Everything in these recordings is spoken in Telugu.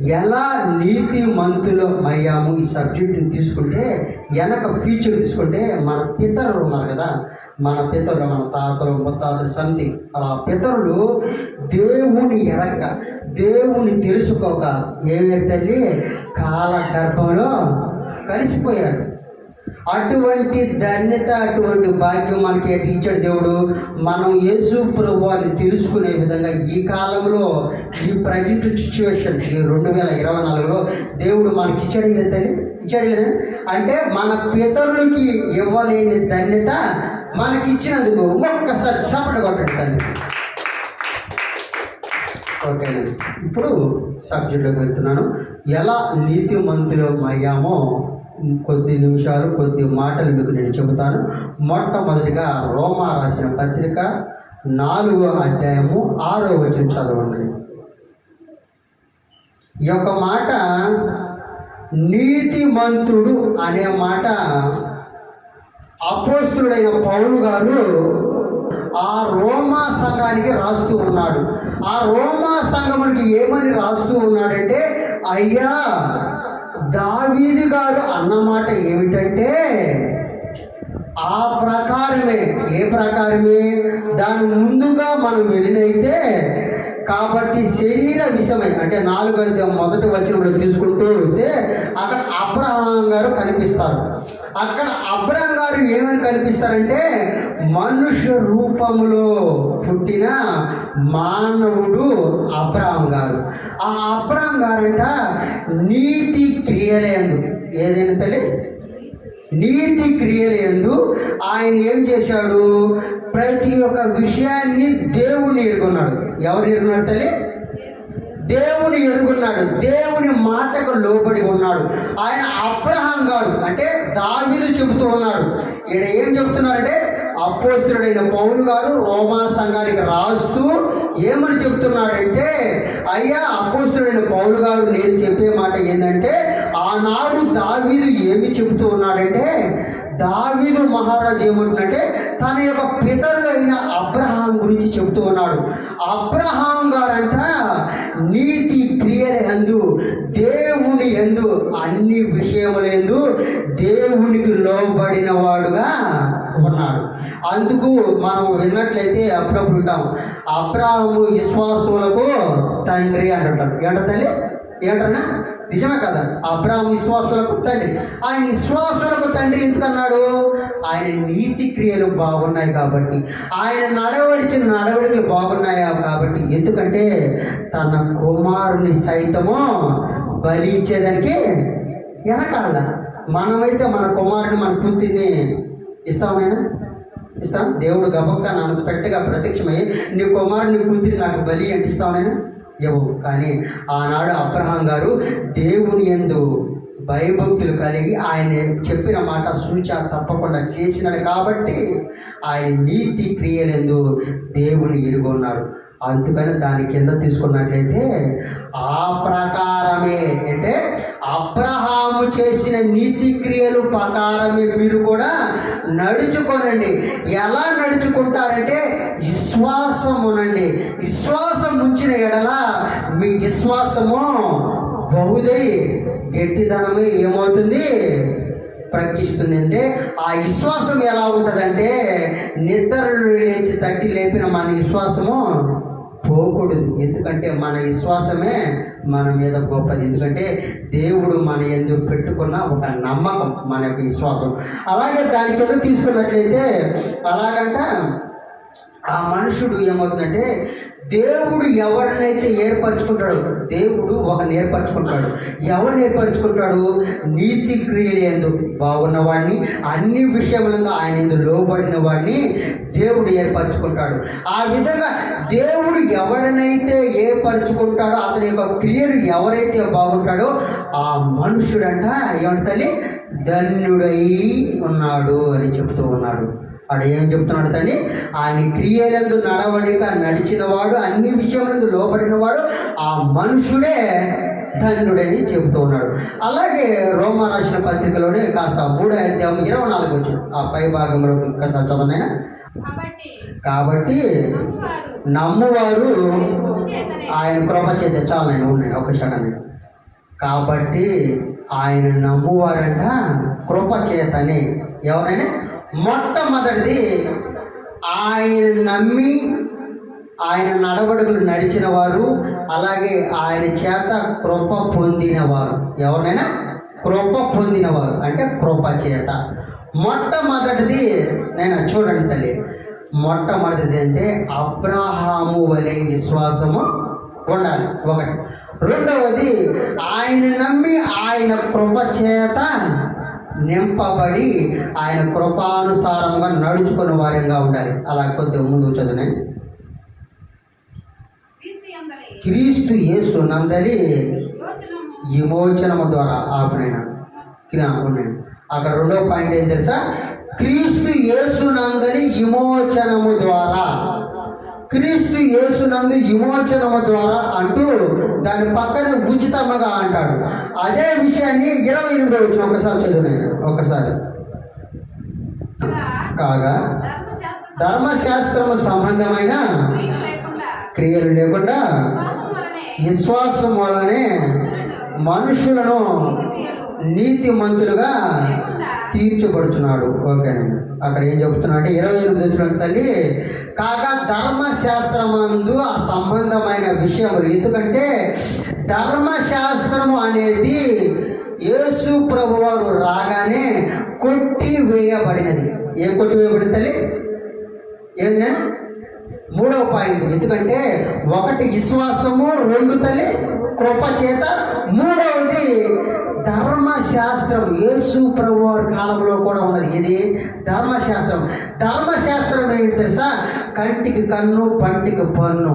ఎలా నీతి మంతులు అయ్యాము ఈ సబ్జెక్ట్ తీసుకుంటే వెనక ఫ్యూచర్ తీసుకుంటే మన పితరులు ఉన్నారు కదా. మన పితరులు మన తాతలు ముత్తాతలు సంథింగ్ అలా పితరులు దేవుని ఎరక్క దేవుని తెలుసుకోక ఏమే తల్లి? కాల గర్భంలో కలిసిపోయాడు అటువంటి ధన్యత అటువంటి భాగ్యం మనకి ఇచ్చాడు దేవుడు మనం యేసు ప్రభు అని తెలుసుకునే విధంగా ఈ కాలంలో ఈ ప్రజెంట్ సిచ్యువేషన్ ఈ రెండు వేల ఇరవై నాలుగులో దేవుడు మనకి ఇచ్చాడు లేదండి? ఇచ్చాడు లేదండి? అంటే మన పితరులకి ఇవ్వలేని ధన్యత మనకి ఇచ్చినందుకు ఒక్కసారి చప్పట కొట్టండి ఓకేనండి ఇప్పుడు సబ్జెక్ట్లోకి వెళ్తున్నాను. ఎలా నీతిమంతులు అయ్యామో కొద్ది నిమిషాలు కొద్ది మాటలు మీకు నేను చెబుతాను. మొట్టమొదటిగా రోమా రాసిన పత్రిక నాలుగో అధ్యాయము ఆరో వచ్చిన చదవండి. ఈ యొక్క మాట నీతిమంతుడు అనే మాట అపోస్తుడైన పౌరు గారు ఆ రోమా సంఘానికి రాస్తూ ఉన్నాడు. ఆ రోమా సంఘమునికి ఏమని రాస్తూ ఉన్నాడంటే అయ్యా దావీది గారు అన్నమాట ఏమిటంటే ఆ ప్రకారమే. ఏ ప్రకారమే? దాని ముందుగా మనం వెళ్ళినైతే కాబట్టి శరీర విషయమై అంటే నాలుగో మొదటి వచ్చినప్పుడు తీసుకుంటూ వస్తే అక్కడ అబ్రహాం గారు కనిపిస్తారు. అక్కడ అబ్రహాం గారు ఏమని కనిపిస్తారంటే మనుష్య రూపములో పుట్టిన మానవుడు అబ్రహాం గారు. ఆ అబ్రహాం గారంట నీతి క్రియలేదు ఏదైనా తల్లి? నీతి క్రియలేందు ఆయన ఏం చేశాడు? ప్రతి ఒక్క విషయాన్ని దేవుని ఎరుగున్నాడు. ఎవరు ఎరుగున్నాడు తల్లి? దేవుని ఎరుగున్నాడు. దేవుని మాటకు లోబడి ఉన్నాడు. ఆయన అబ్రహం గారు అంటే దావీదు చెబుతూ ఉన్నాడు. ఈడ ఏం చెబుతున్నారంటే అపోస్తుడైన పౌలు గారు రోమా సంఘానికి రాస్తూ ఏమని చెప్తున్నాడంటే అయ్యా అపోస్తుడైన పౌలు గారు నేను చెప్పే మాట ఏంటంటే ఆనాడు దావీదు ఏమి చెబుతూ ఉన్నాడంటే దావీదు మహారాజు ఏమంటున్నాడంటే తన యొక్క పితరులైన అబ్రహాం గురించి చెబుతూ ఉన్నాడు. అబ్రహాం గారంట నీతి క్రియల ఎందు దేవుని ఎందు అన్ని విషయములందు దేవునికి లోబడిన వాడుగా ఉన్నాడు అందుకు మనం విన్నట్లయితే అప్పుడప్పుడు ఉంటాం అబ్రాహము విశ్వాసములకు తండ్రి అంటుంటారు ఏంట తల్లి? ఏంటన్నా? నిజమే కదా? అబ్రాహం విశ్వాసులకు తండ్రి. ఆయన విశ్వాసులకు తండ్రి ఎందుకన్నాడు? ఆయన నీతి క్రియలు బాగున్నాయి కాబట్టి. ఆయన నడవడిచిన నడవడికలు బాగున్నాయా కాబట్టి. ఎందుకంటే తన కుమారుని సైతము బలి ఇచ్చేదానికి వెనకాల. మనమైతే మన కుమారుని మన పుత్రిని ఇస్తామైనా ఇస్తాం. దేవుడు గబక్క అన్స్పెక్ట్గా ప్రత్యక్షమయ్యి నీ కుమారుని కూతురి నాకు బలి అంటిస్తామైనా ఇవ్వవు కానీ ఆనాడు అబ్రహాం గారు దేవుని ఎందు భయభక్తులు కలిగి ఆయన చెప్పిన మాట సూచ తప్పకుండా చేసినాడు కాబట్టి ఆయన నీతి క్రియలందు దేవుని ఎరుగున్నాడు అందుకని దాని కింద తీసుకున్నట్లయితే ఆ ప్రకారమే అంటే అబ్రహాము చేసిన నీతి క్రియలు ప్రకారమే మీరు కూడా నడుచుకోనండి. ఎలా నడుచుకుంటారంటే విశ్వాసమునండి. విశ్వాసం ఉంచిన ఎడల మీ విశ్వాసము బహుదై గట్టిదనమే ఏమవుతుంది? ప్రకటిస్తుంది అంటే ఆ విశ్వాసం ఎలా ఉంటుందంటే నిద్రలు లేచి తట్టి లేపిన మన విశ్వాసము పోకూడదు. ఎందుకంటే మన విశ్వాసమే మన మీద గొప్పది. ఎందుకంటే దేవుడు మన ఎందుకు పెట్టుకున్న ఒక నమ్మకం మన యొక్క విశ్వాసం. అలాగే దాని ఎదురు తీసుకున్నట్లయితే అలాగంట ఆ మనుషుడు ఏమవుతుందంటే దేవుడు ఎవరినైతే ఏర్పరచుకుంటాడు దేవుడు ఒక ఏర్పరచుకుంటాడు. ఎవరు ఏర్పరచుకుంటాడు? నీతి క్రియలు బాగున్నవాడిని అన్ని విషయములందు ఆయన ఎందు లోబడిన వాడిని దేవుడు ఏర్పరచుకుంటాడు. ఆ విధంగా దేవుడు ఎవరినైతే ఏర్పరచుకుంటాడో అతని యొక్క క్రియలు ఎవరైతే బాగుంటాడో ఆ మనుషుడంట ఏమంట తల్లి? ధన్యుడై ఉన్నాడు అని చెప్తూ ఉన్నాడు. వాడు ఏం చెప్తున్నాడు తండ్రి ఆయన క్రియలందు నడవడిగా నడిచినవాడు అన్ని విషయములందు లోబడినవాడు ఆ మనుషుడే ధన్యుడని చెబుతూ ఉన్నాడు. అలాగే రోమా రాసిన పత్రికలోనే కాస్త మూడో అధ్యాయం ఇరవై నాలుగు వచ్చు ఆ పై భాగంలో ఒకసారి చదవనైనా కాబట్టి కాబట్టి నమ్మువారు ఆయన కృప చేత చాలు నేను ఉన్నాయి ఒక క్షణం కాబట్టి ఆయన నమ్మువారంట కృప చేతనే. ఎవరైనా మొట్టమొదటిది ఆయన నమ్మి ఆయన నడవడుగులు నడిచిన వారు అలాగే ఆయన చేత కృప పొందినవారు. ఎవరినైనా? కృప పొందినవారు. అంటే కృప చేత. మొట్టమొదటిది నేను చూడండి తల్లి. మొట్టమొదటిది అంటే అబ్రాహాము వలె విశ్వాసము ఉండాలి. ఒకటి. రెండవది ఆయన నమ్మి ఆయన కృప చేత నింపబడి ఆయన కృపానుసారంగా నడుచుకున్న వారంగా ఉండాలి. అలా కొద్దిగా ముందు చదువునే. క్రీస్తు యేసు నందలి విమోచనము ద్వారా ఆపనైనా. ఉండండి అక్కడ రెండో పాయింట్ ఏం తెలుసా? క్రీస్తు యేసు నందని విమోచనము ద్వారా. క్రీస్తు యేసునందు విమోచనము ద్వారా అంటూ దాని పక్కన ఉచితముగా అంటాడు. అదే విషయాన్ని ఇరవై ఎనిమిదో వచ్చిన ఒకసారి చదివినాను. ఒకసారి కాగా ధర్మశాస్త్రము సంబంధమైన క్రియలు లేకుండా విశ్వాసం వలనే మనుషులను నీతి నీతిమంతులుగా తీర్చబడుతున్నాడు ఓకేనండి అక్కడ ఏం చెబుతున్నాడు ఇరవై ఎనిమిది వచ్చిన తల్లి కాగా ధర్మశాస్త్రమందు ఆ సంబంధమైన విషయములు. ఎందుకంటే ధర్మశాస్త్రము అనేది యేసు ప్రభువారు రాగానే కొట్టి వేయబడినది ఏ కొట్టి వేయబడింది తల్లి? ఏంది? మూడవ పాయింట్. ఎందుకంటే ఒకటి విశ్వాసము రెండు తల్లి కృప చేత మూడవది ధర్మశాస్త్రం యేసు ప్రభు వారి కాలంలో కూడా ఉన్నది. ఇది ధర్మశాస్త్రం. ధర్మశాస్త్రం ఏంటి తెలుసా? కంటికి కన్ను పంటికి పన్ను.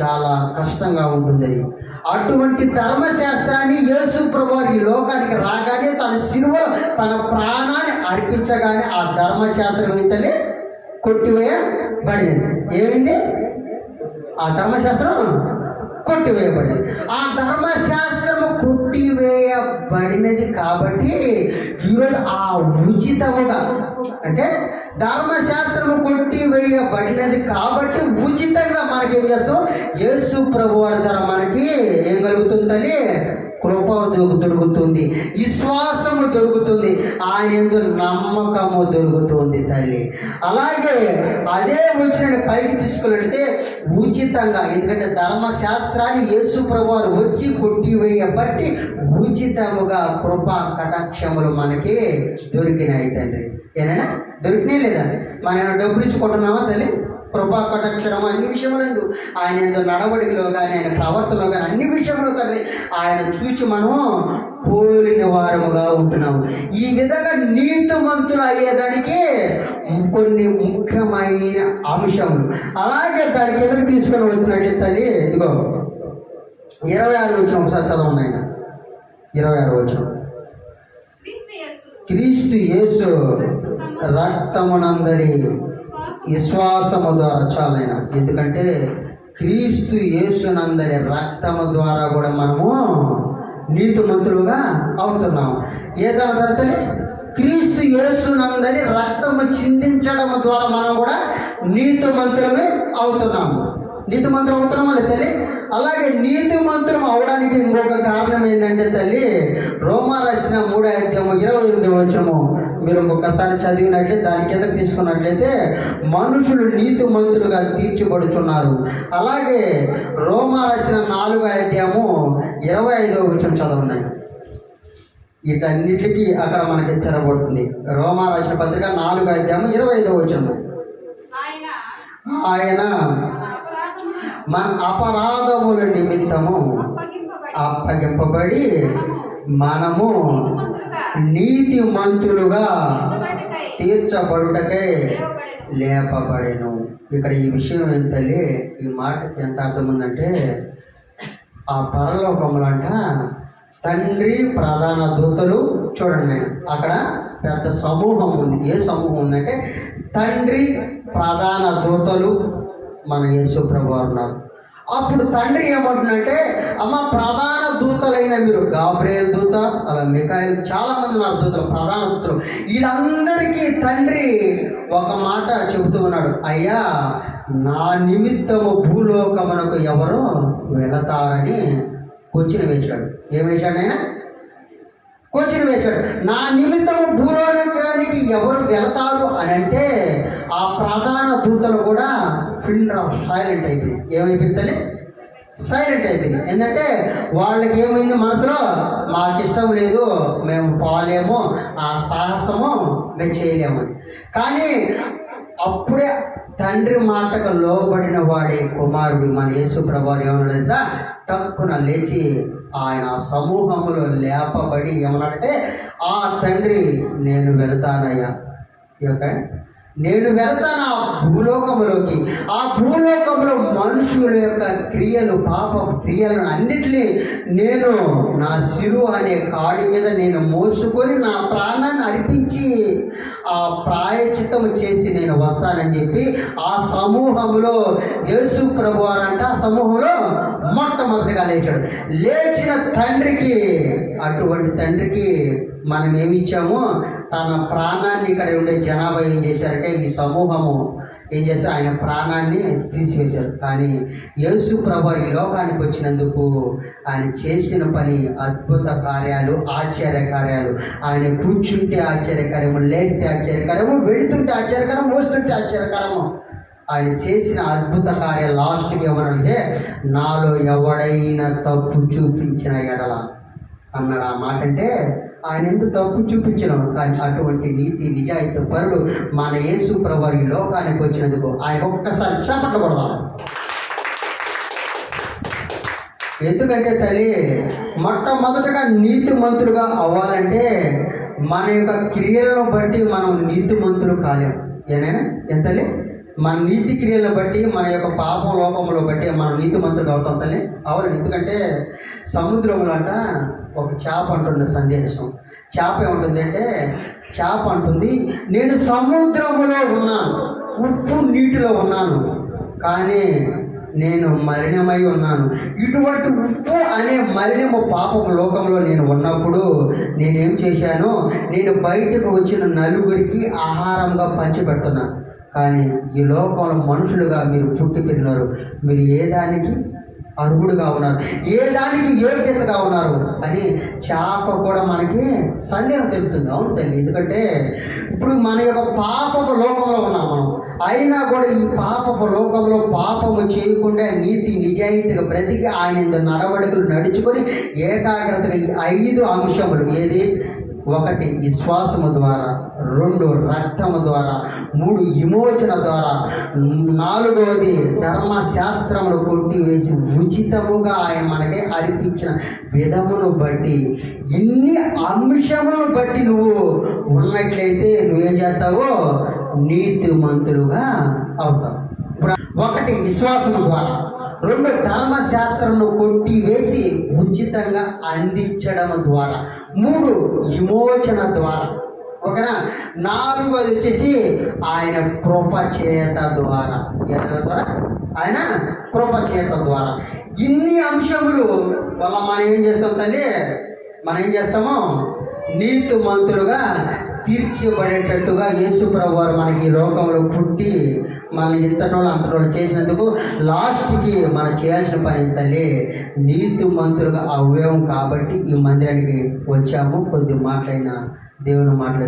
చాలా కష్టంగా ఉంటుంది అటువంటి ధర్మశాస్త్రాన్ని యేసు ప్రభు ఈ లోకానికి రాగానే తన సిలువ తన ప్రాణాన్ని అర్పించగానే ఆ ధర్మశాస్త్రం ఏంటని కొట్టివేయబడింది ఏమైంది? ఆ ధర్మశాస్త్రం కొట్టివేయబడింది ఆ ధర్మశాస్త్రము కొట్టివేయబడినది కాబట్టి ఈరోజు ఆ ఉచితముగా అంటే ధర్మశాస్త్రము కొట్టివేయబడినది కాబట్టి ఉచితంగా మనకి ఏం చేస్తాం? యేసు ప్రభు వారి ద్వారా మనకి ఏం కలుగుతుందని కృప దొరుకుతుంది. విశ్వాసము దొరుకుతుంది. ఆయనందు నమ్మకము దొరుకుతుంది తల్లి. అలాగే అదే వచ్చిన పైకి తీసుకున్నట్టే ఉచితంగా ఎందుకంటే ధర్మశాస్త్రాన్ని యేసు ప్రభువారు వచ్చి కొట్టివేయబట్టి ఉచితముగా కృప కటాక్షములు మనకి దొరికినాయి తండ్రి. ఏనా దొరికినాయి లేదా? మనం ఏమైనా డబ్బులు ఇచ్చుకుంటున్నామా తల్లి? కృపా కటాక్షరము అన్ని విషయములందు. ఆయన ఎందు నడవడిలో కానీ ఆయన ప్రవర్తనలో కానీ అన్ని విషయంలో తండ్రి ఆయన చూచి మనం పోలిన వారముగా ఉంటున్నాము. ఈ విధంగా నీతిమంతులు అయ్యేదానికి కొన్ని ముఖ్యమైన అంశములు. అలాగే దానికి ఎదురు తీసుకొని వచ్చినట్టే తల్లి ఇదిగో. ఇరవై ఆరు వచ్చిన ఒకసారి చదవండి ఆయన ఇరవై ఆరు వచ్చిన క్రీస్తు యేసు రక్తమునందరి విశ్వాసము ద్వారా చాలైన ఎందుకంటే క్రీస్తు యేసునందరి రక్తము ద్వారా కూడా మనము నీతిమంతులుగా అవుతున్నాం. ఏదైనా తర్వాత క్రీస్తు యేసునందరి రక్తము చిందించడం ద్వారా మనం కూడా నీతిమంతులమే అవుతున్నాము నీతిమంతులు అవుతున్నామా లేదా తల్లి? అలాగే నీతిమంతులం అవడానికి ఇంకొక కారణం ఏంటంటే తల్లి రోమా రాసిన మూడో అధ్యాయము ఇరవై ఎనిమిది వచ్చము మీరు ఇంకొకసారి చదివినట్లయితే దాని కింద తీసుకున్నట్లయితే మనుషులు నీతిమంతులుగా తీర్చిబడుచున్నారు అలాగే రోమా రాసిన నాలుగో అధ్యాయము ఇరవై ఐదో వచ్చం చదవండి. వీటన్నిటికీ అక్కడ మనకి తెరబడుతుంది. రోమా రాసిన పత్రిక నాలుగో అధ్యాయము ఇరవై ఐదో వచ్చము ఆయన మన అపరాధముల నిమిత్తము అప్పగింపబడి మనము నీతిమంతులుగా నీతిమంతులుగా తీర్చబడుటకై. లేపబడెను. ఇక్కడ ఈ విషయం ఏంటంటే ఈ మాటకి ఎంత అర్థం ఉందంటే ఆ పరలోకములంట తండ్రి ప్రధాన దూతలు చూడండి అక్కడ పెద్ద సమూహం ఉంది. ఏ సమూహం ఉందంటే తండ్రి ప్రధాన దూతలు మన యేసు ప్రభు వారు ఉన్నారు. అప్పుడు తండ్రి ఏమంటున్నంటే అమ్మ ప్రధాన దూతలైన మీరు గాబ్రియల్ దూత అలా మికాయల్ చాలా మంది ఉన్నారు దూతలు ప్రధాన దూతలు. వీళ్ళందరికీ తండ్రి ఒక మాట చెబుతూ ఉన్నాడు. అయ్యా నా నిమిత్తము భూలోకమునకు ఎవరు వెళతారని కొంచెం వేశాడు. ఏం వేశాడు ఆయన? కొచ్చిన వేశాడు నా నిమిత్తము భూలోకానికి ఎవరు వెళతారు అని అంటే ఆ ప్రధాన దూతలు కూడా ఫిల్డ్ సైలెంట్ అయిపోయింది ఏమైపోయింది తల్లి? సైలెంట్ అయిపోయింది ఎందుకంటే వాళ్ళకి ఏమైంది మనసులో? మాకు ఇష్టం లేదు మేము పోలేము ఆ సాహసము మేము చేయలేము. కానీ అప్పుడే తండ్రి మాటకు లోబడిన వాడే కుమారుడు మన యేసు ప్రభావం ఏమన్నా టక్కున లేచి ఆయన సమూహంలో లేపబడి ఏమన్నాడంటే ఆ తండ్రి నేను వెళ్తానయ్యా. ఓకే నేను వెళ్తాను ఆ భూలోకంలోకి ఆ భూలోకంలో మనుషుల యొక్క క్రియలు పాప క్రియలను అన్నిటినీ నేను నా సిరు అనే కాడి మీద నేను మోసుకొని నా ప్రాణాన్ని అర్పించి ఆ ప్రాయచిత్తం చేసి నేను వస్తానని చెప్పి ఆ సమూహంలో యేసు ప్రభు అనంట ఆ సమూహంలో మొట్టమొదటిగా లేచాడు. లేచిన తండ్రికి అటువంటి తండ్రికి మనం ఏమిచ్చామో తన ప్రాణాన్ని ఇక్కడ ఉండే జనాభా ఏం చేశారంటే ఈ సమూహము ఏం చేశారు? ఆయన ప్రాణాన్ని తీసివేశారు. కానీ యేసు ప్రభు ఈ లోకానికి వచ్చినందుకు ఆయన చేసిన పని అద్భుత కార్యాలు ఆశ్చర్య కార్యాలు. ఆయన కూర్చుంటే ఆశ్చర్యకరము లేస్తే ఆశ్చర్యకరము వెళుతుంటే ఆశ్చర్యకరం వస్తుంటే ఆశ్చర్యకరము. ఆయన చేసిన అద్భుత కార్య లాస్ట్కి ఏమనంటే నాలో ఎవడైనా తప్పు చూపించిన ఎడల అన్నాడు. ఆ మాట అంటే ఆయన ఎందుకు తప్పు చూపించడం కానీ అటువంటి నీతి నిజాయితీ పరుడు మన యేసు ప్రభు ఈ లోకానికి వచ్చినందుకు ఆయన ఒక్కసారి చేపట్ల కొడదాం. ఎందుకంటే తల్లి మొట్టమొదటగా నీతిమంతుడుగా అవ్వాలంటే మన యొక్క క్రియలను బట్టి మనం నీతిమంతులు కాలేం. ఏనైనా ఎంతలే మన నీతి క్రియలను బట్టి మన యొక్క పాపం లోపంలో బట్టి మనం నీతిమంతులు అవుతాం తల్లి అవును ఎందుకంటే సముద్రంలో అంట ఒక చేప అంటుంది సందేశం. చేప ఏముంటుంది అంటే చేప అంటుంది నేను సముద్రములో ఉన్నాను ఉప్పు నీటిలో ఉన్నాను కానీ నేను మలినమై ఉన్నాను. ఇటువంటి ఉప్పు అనే మలినము పాపము లోకంలో నేను ఉన్నప్పుడు నేనేం చేశాను? నేను బయటకు వచ్చిన నలుగురికి ఆహారంగా పంచిపెడుతున్నాను కానీ ఈ లోకంలో మనుషులుగా మీరు పుట్టి పెరిగినారు. మీరు ఏ దానికి అర్హుడుగా ఉన్నారు? ఏ దానికి యోగ్యతగా ఉన్నారు? అని చేప కూడా మనకి సందేహం తెలుపుతుంది. అవును తల్లి ఎందుకంటే ఇప్పుడు మన యొక్క పాపపు లోకంలో ఉన్నాం మనం. అయినా కూడా ఈ పాపపు లోకంలో పాపము చేయకుండా నీతి నిజాయితీగా బ్రతికి ఆయన నడవడికలు నడుచుకొని ఏకాగ్రతగా ఈ ఐదు అంశములు ఏది? ఒకటి విశ్వాసము ద్వారా రెండు రక్తము ద్వారా మూడు విమోచన ద్వారా నాలుగవది ధర్మశాస్త్రమును కొట్టివేసి ఉచితముగా ఆయన మనకి అర్పించిన విధమును బట్టి ఇన్ని అంశములను బట్టి నువ్వు ఉన్నట్లయితే నువ్వేం చేస్తావు? నీతిమంతులుగా అవుతావు. ఒకటి విశ్వాసము ద్వారా రెండు ధర్మశాస్త్రంను కొట్టి వేసి ఉచితంగా అందించడం ద్వారా మూడు విమోచన ద్వారా. ఓకేనా? నాలుగోది వచ్చేసి ఆయన కృప చేత ద్వారా ద్వారా ఆయన కృప చేత ద్వారా. ఇన్ని అంశములు వల్ల మనం ఏం చేస్తాం తల్లి? మనం ఏం చేస్తాము నీతిమంతులుగా తీర్చబడేటట్టుగా యేసు ప్రభు వారు మనకి ఈ లోకంలో పుట్టి మనల్ని ఇంతనోళ్ళు అంతనోళ్ళు చేసినందుకు లాస్ట్కి మనం చేయాల్సిన పని తల్లి నీతిమంతులుగా అవ్వేం కాబట్టి ఈ మందిరానికి వచ్చాము. కొద్ది మాటలైన దేవుని మాటలు